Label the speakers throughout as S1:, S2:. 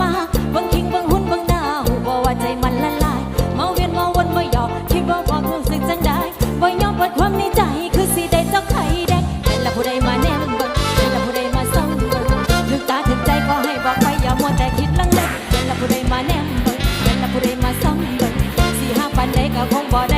S1: มาบางคิงบางหุ่นบางดาวบ่ว่าใจมันละลายเมาเวียนมาวนมาหยอกคิดว่าบอกรู้สึกจังได้บ่ยอมปล่ความในใจคือสิได้เจ้าไข่แดงเป็นละผู้ใดมาแนมบ่เป็นละผู้ใดมาซ่องบ่งลืมตาถึงใจก็ให้บอกไปอย่ามัวแต่คิดลังเลเป็นละผู้ใดมาแนมบ่เป็นละผู้ใดมาซ่องบ่งสิหาปันใดก็คงบ่ได้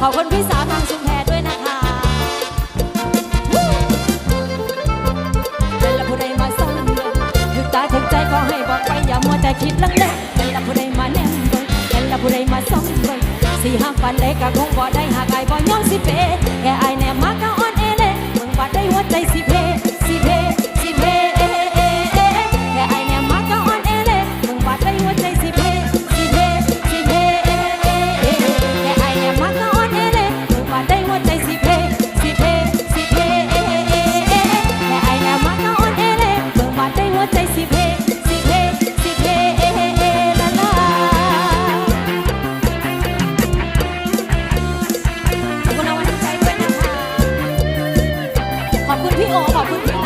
S1: ขอคนณพี่สาวทางชุมแพด้วยนะคะเป็นละผู้ใดมาส่งเถึกตาถึกใจก็ให้บอกไปอย่ามัวแต่คิดลังเลเป็นลผู้ใดมาแนมเบิ่งเป็นลผู้ใดมาส่งเบิ่งสี่ห้าปันเล็กกะคงบ่ได้หากไอ้บ่ยอมสิเปแค่ไอ้ ขอ